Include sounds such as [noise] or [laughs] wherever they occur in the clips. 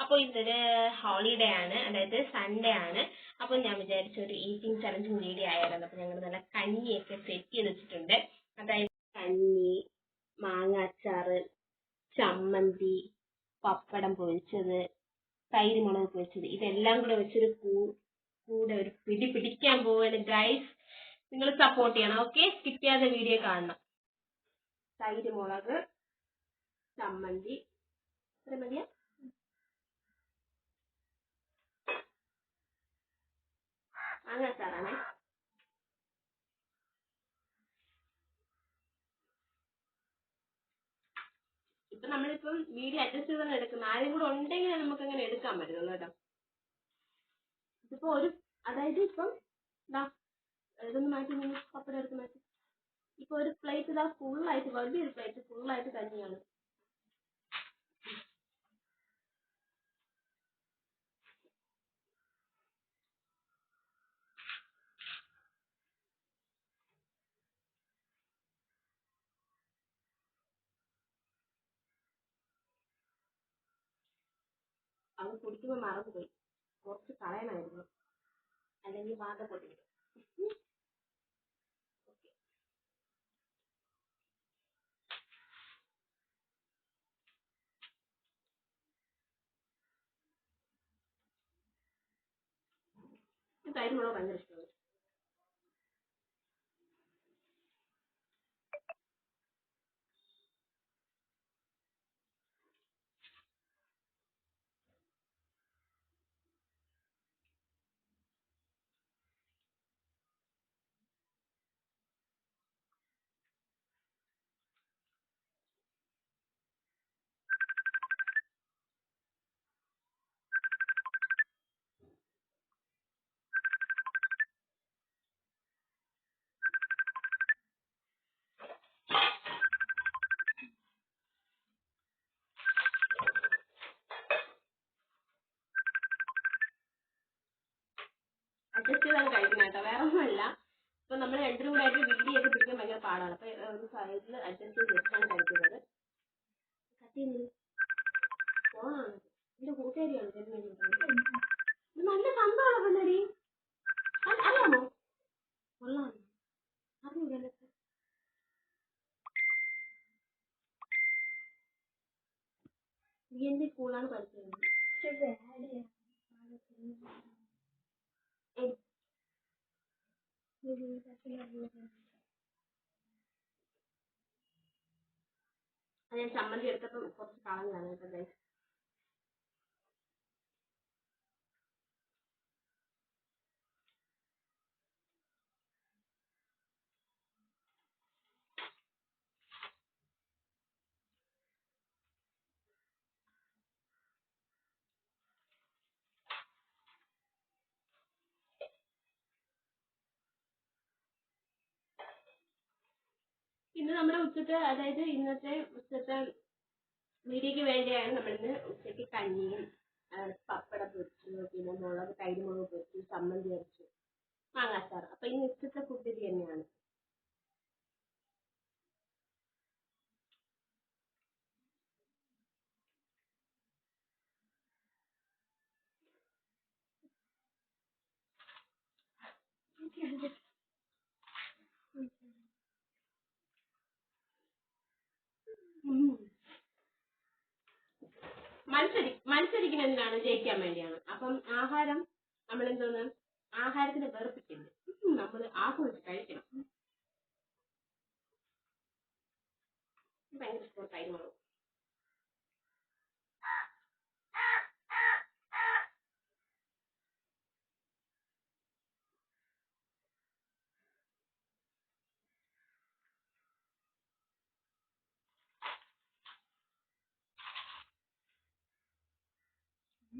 അപ്പോൾ ഇന്നൊരു ഹോളിഡേ ആണ് അതായത് സൺഡേ ആണ്. അപ്പോൾ ഞാൻ വിചാരിച്ച ഒരു ഈറ്റിംഗ് ചലഞ്ച് വീഡിയോ ആയിരുന്നു. അപ്പോൾ ഞങ്ങൾ നല്ല കഞ്ഞിയൊക്കെ സെറ്റ് ചെയ്ത് വെച്ചിട്ടുണ്ട്. അതായത് കഞ്ഞി മാങ്ങ അച്ചാർ ചമ്മന്തി പപ്പടം പൊരിച്ചത് തൈര് മുളക് പൊരിച്ചത്. ഇതെല്ലാം കൂടെ വെച്ചൊരു കൂ- കൂടെ ഒരു പിടി പിടിക്കാൻ പോവാണ് ഗൈസ് നിങ്ങൾ സപ്പോർട്ട് ചെയ്യണം ഓക്കെ സ്കിപ്പ് ചെയ്യാതെ വീഡിയോ കാണണം. തൈര് മുളക് ചമ്മന്തി. ഇത്ര മതിയാ? മാങ്ങ അച്ചാറാണേ ഇപ്പൊ നമ്മളിപ്പം വീഡിയോ അഡ്ജസ്റ്റ് ചെയ്താണ് എടുക്കുന്നത് ആരും കൂടെ ഉണ്ടെങ്കിൽ നമുക്ക് അങ്ങനെ എടുക്കാൻ പറ്റുള്ളൂ കേട്ടോ. ഇതിപ്പോ ഒരു അതായത് ഇപ്പം ഇതൊന്ന് മാറ്റി നിങ്ങൾ പപ്പടം എടുത്ത് മാറ്റി. ഇപ്പൊ ഒരു പ്ലേറ്റ് ഇതാ ഫുള്ളായിട്ട് വലിയൊരു പ്ലേറ്റ് ഫുള്ളായിട്ട് കഞ്ഞിയാണ് അത് കുടിക്കുമ്പോൾ മറന്നുപോയി. കുറച്ച് കളയണമായിരുന്നു അല്ലെങ്കിൽ വാത പൊട്ടിക്കും തൈര് മുളക് ഭയങ്കര ഇഷ്ടമാണ്. ചെയ്താണ് കഴിക്കുന്നത് കേട്ടോ. വേറെ ഒന്നുമല്ല ഇപ്പൊ നമ്മൾ രണ്ടിനും കൂടെ ആയിട്ട് വീഡിയോ ഒക്കെ പിടിക്കാൻ ഭയങ്കര പാടാണ്. അപ്പൊ ഒരു സൈഡിൽ അഡ്ജസ്റ്റ് ചെയ്ത് വെച്ചാണ് കഴിക്കുന്നത് ചെയ്യുന്നത് ഫോണാണ് എന്റെ കൂട്ടുകാരിയാണ് നല്ല സംഭവമാണ് പെണ്ണടി അറിയാമോ? കൊള്ളാം. അറിഞ്ഞൂടെ എനിക്ക്? നീ എന്റെ സ്കൂളാണ് പഠിച്ചത് അത് ഞാൻ ചമ്മന്തി എടുത്തപ്പോൾ കുറച്ച് കളഞ്ഞതാണ് കേട്ടോ guys. ഇന്ന് നമ്മുടെ ഉച്ചത്തെ അതായത് ഇന്നത്തെ ഉച്ചത്തെ വീഡിയോക്ക് വേണ്ടിയാണ് നമ്മളിന്ന് ഉച്ചയ്ക്ക് കഞ്ഞിയും ആ, പപ്പടം പൊരിച്ചു പിന്നെ മുളക് തൈര് മുളക് പൊരിച്ചു ചമ്മന്തി അരച്ചു മാങ്ങാച്ചാർ അപ്പൊ ഇന്ന് ഉച്ചത്തെ ഫുഡ് ഇത് തന്നെയാണ് ഉം. മത്സരി മത്സരിക്കുന്നത് എന്തിനാണ് ജയിക്കാൻ വേണ്ടിയാണ്. അപ്പം ആഹാരം നമ്മൾ എന്താണ് ആഹാരത്തിന് വെറുപ്പിക്കുന്നത് നമ്മൾ ആസ്വദിച്ച് കഴിക്കണം. ഭയങ്കര സ്പോർട്ടായി തൈര്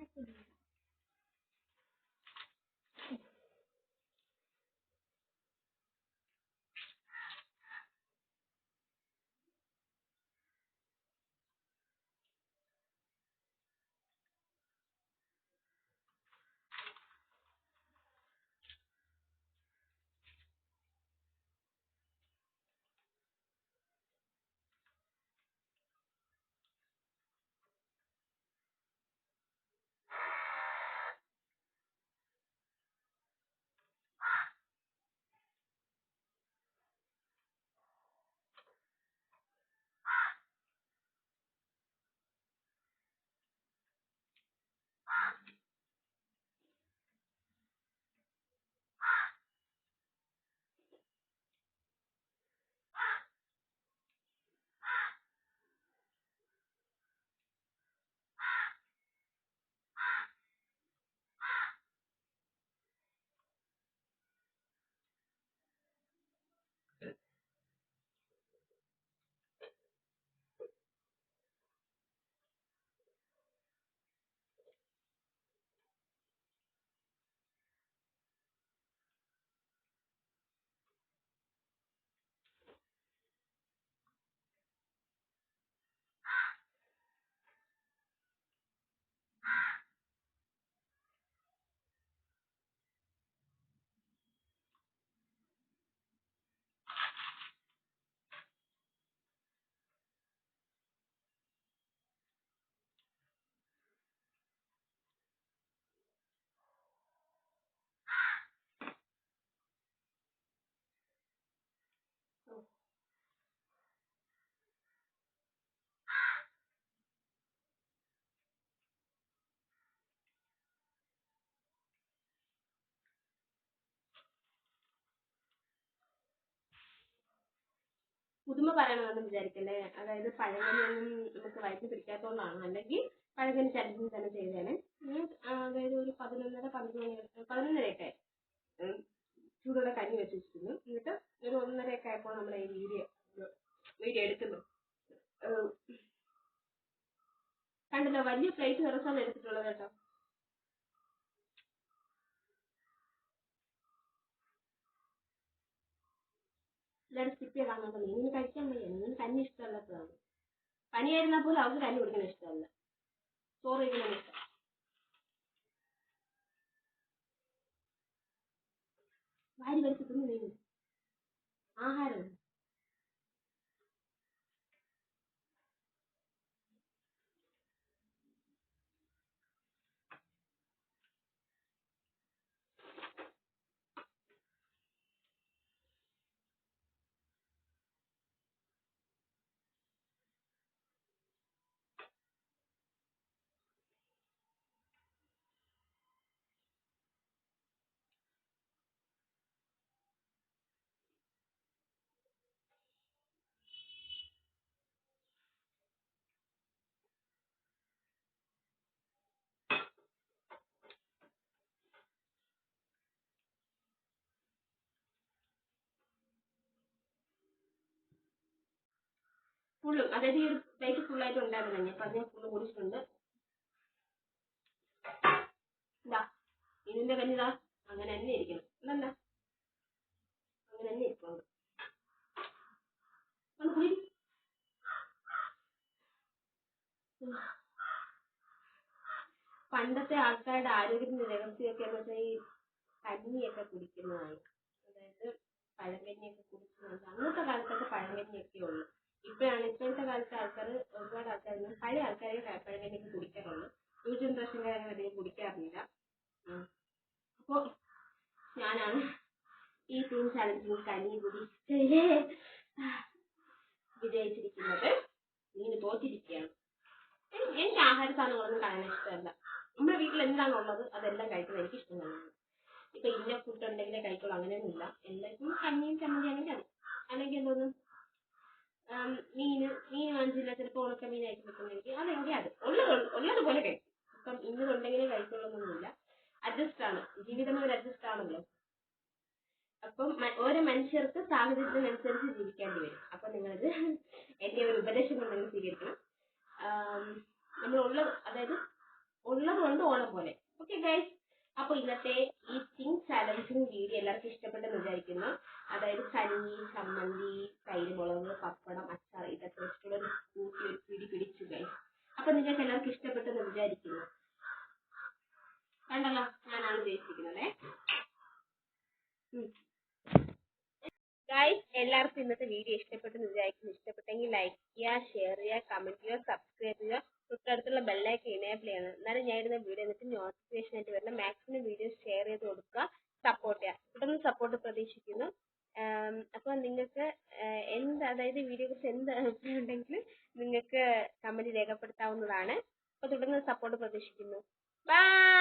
mechanism പുതുമ പറയണമെന്ന് വിചാരിക്കല്ലേ? അതായത് പഴകനൊന്നും നമുക്ക് വയറ്റിൽ പിടിക്കാത്തതുകൊണ്ടാണ് അല്ലെങ്കിൽ പഴങ്കഞ്ഞി ചലഞ്ചിങ് തന്നെ ചെയ്തേനെ. അതായത് ഒരു പതിനൊന്നര പന്ത്രണ്ട് മണി പതിനൊന്നരയൊക്കെ ചൂടുള്ള കഞ്ഞി വെച്ച് വെച്ചിരുന്നു എന്നിട്ട് ഒരു ഒന്നരയൊക്കെ ആയപ്പോൾ നമ്മൾ ഈ വീഡിയോ വീഡിയോ എടുക്കുന്നു ഉം. കണ്ടല്ലോ വലിയ പ്ലേറ്റ് നിറച്ചാണ് എടുത്തിട്ടുള്ളത് കേട്ടോ എല്ലാവരും സ്കിപ്പ് ചെയ്താൽ നോക്കാം നീ കഴിക്കാൻ വയ്യ. നീ കഞ്ഞി ഇഷ്ടമല്ലാത്തതാണ്. പനിയായിരുന്നാൽ പോലും അവർക്ക് കഞ്ഞി കുടിക്കാൻ ഇഷ്ടമല്ല. ചോറ് കഴിക്കാൻ ഇഷ്ടം വാരി വലിച്ച് തിന്നു നീ ആഹാരം ഫുള്ളും അതായത് ഈ ഒരു പ്ലേറ്റ് ഫുള്ളായിട്ട് ഉണ്ടായിരുന്നു. തന്നെ അപ്പൊ അത് ഞാൻ ഫുള്ള് കുടിച്ചിട്ടുണ്ട് ഇതാ ഇതിന്റെ കല്ലിതാ അങ്ങനെ തന്നെ ഇരിക്കണം. എന്നല്ല അങ്ങനെ തന്നെ കുടി. പണ്ടത്തെ ആൾക്കാരുടെ ആരോഗ്യത്തിന്റെ രഹസ്യമൊക്കെ എന്ന് വെച്ചാൽ ഈ കഞ്ഞിയൊക്കെ കുടിക്കുന്നതാണ് അതായത് പഴങ്കഞ്ഞിയൊക്കെ കുടിക്കുന്നതാണ് അന്നത്തെ കാലത്തൊക്കെ പഴങ്കഞ്ഞിയൊക്കെ ഉള്ളു. ഇപ്പോഴാണ് ഇപ്പോഴത്തെ കാലത്തെ ആൾക്കാർ ഒരുപാട് ആൾക്കാർ പഴയ ആൾക്കാരെ പഴങ്കഞ്ഞിയൊക്കെ കുടിക്കാറുള്ളൂ. ന്യൂ ജനറേഷൻകാരെ അങ്ങനെ അധികം കുടിക്കാറില്ല. അപ്പോൾ അപ്പോ ഞാനാണ് ഈ ടീം ചാലഞ്ചിൽ കഞ്ഞി കുടിച്ചതിൽ വിജയിച്ചിരിക്കുന്നത്. ഇങ്ങനെ തോറ്റിരിക്കുകയാണ് എനി- എനിക്ക് ആഹാര സാധനങ്ങളൊന്നും കാണാൻ ഇഷ്ടമല്ല. നമ്മുടെ വീട്ടിൽ എന്താണോ ഉള്ളത്? അതെല്ലാം കഴിക്കുന്നത് എനിക്ക് ഇഷ്ടം തന്നെയാണ് ഇപ്പൊ ഇന്ന ഫുഡ് ഉണ്ടെങ്കിലേ കഴിക്കുള്ളൂ. അങ്ങനെയൊന്നുമില്ല. എല്ലാവർക്കും കഞ്ഞിയും ചമ്മന്തി ആണെങ്കിൽ അത്. അല്ലെങ്കിൽ എന്തോന്ന്? മീന് മീൻ വാങ്ങിച്ചില്ല ചിലപ്പോൾ ഉണക്ക മീനായിട്ട് വെക്കുന്നെങ്കിൽ അതെങ്കിൽ അത്. ഉള്ളത് ഉള്ളത് പോലെ കഴിക്കും. ഇപ്പം ഇന്നതുണ്ടെങ്കിലേ കഴിക്കുള്ളൂ അഡ്ജസ്റ്റ് ആണ്. ജീവിതം ഒരു അഡ്ജസ്റ്റ് ആണല്ലോ. അപ്പം ഓരോ മനുഷ്യർക്ക് സാഹചര്യത്തിനനുസരിച്ച് ജീവിക്കേണ്ടി വരും. അപ്പൊ നിങ്ങളിത് [laughs] എന്റെ ഒരു ഉപദേശം നിങ്ങൾ സ്വീകരിക്കണം. നമ്മൾ ഉള്ളത് അതായത് ഉള്ളത് കൊണ്ട് ഓണം പോലെ. ഓക്കെ ഗൈസ് അപ്പൊ ഇന്നത്തെ ഈ തിങ് ചലഞ്ചിങ് വീഡിയോ എല്ലാവർക്കും ഇഷ്ടപ്പെട്ടെന്ന് വിചാരിക്കുന്നു. അതായത് കഞ്ഞി ചമ്മന്തി തൈര് മുളക് പപ്പടം അച്ചാർ ഇതൊക്കെ വെച്ചിട്ടുള്ള ഒരു കൂട്ടി ഒരു പിടി പിടിച്ചു ഗൈസ് അപ്പൊ നിങ്ങൾക്ക് എല്ലാവർക്കും ഇഷ്ടപ്പെട്ടെന്ന് വിചാരിക്കുന്നു. കണ്ടല്ലോ ഞാനാണ് ഉദ്ദേശിക്കുന്നത് ഗൈസ് എല്ലാവർക്കും ഇന്നത്തെ വീഡിയോ വിചാരിക്കുന്നു ഇഷ്ടപ്പെട്ടെങ്കിൽ ലൈക്ക് ചെയ്യുക ഷെയർ ചെയ്യുക കമന്റ് ചെയ്യുക സബ്സ്ക്രൈബ് ചെയ്യുക തൊട്ടടുത്തുള്ള ഇനേബിൾ ചെയ്യണം എന്നാലും ഞാൻ ഇടുന്ന വീഡിയോ എന്നിട്ട് നോട്ടിഫിക്കേഷൻ ആയിട്ട് വരണം. മാക്സിമം വീഡിയോ ഷെയർ ചെയ്ത് കൊടുക്കുക. സപ്പോർട്ട് ചെയ്യുക തുടർന്ന് സപ്പോർട്ട് പ്രതീക്ഷിക്കുന്നു. അപ്പോൾ നിങ്ങൾക്ക് എന്ത് അതായത് വീഡിയോ കുറിച്ച് എന്ത് അഭിപ്രായം ഉണ്ടെങ്കിലും നിങ്ങൾക്ക് കമന്റ് രേഖപ്പെടുത്താവുന്നതാണ്. അപ്പോൾ തുടർന്ന് സപ്പോർട്ട് പ്രതീക്ഷിക്കുന്നു. ബൈ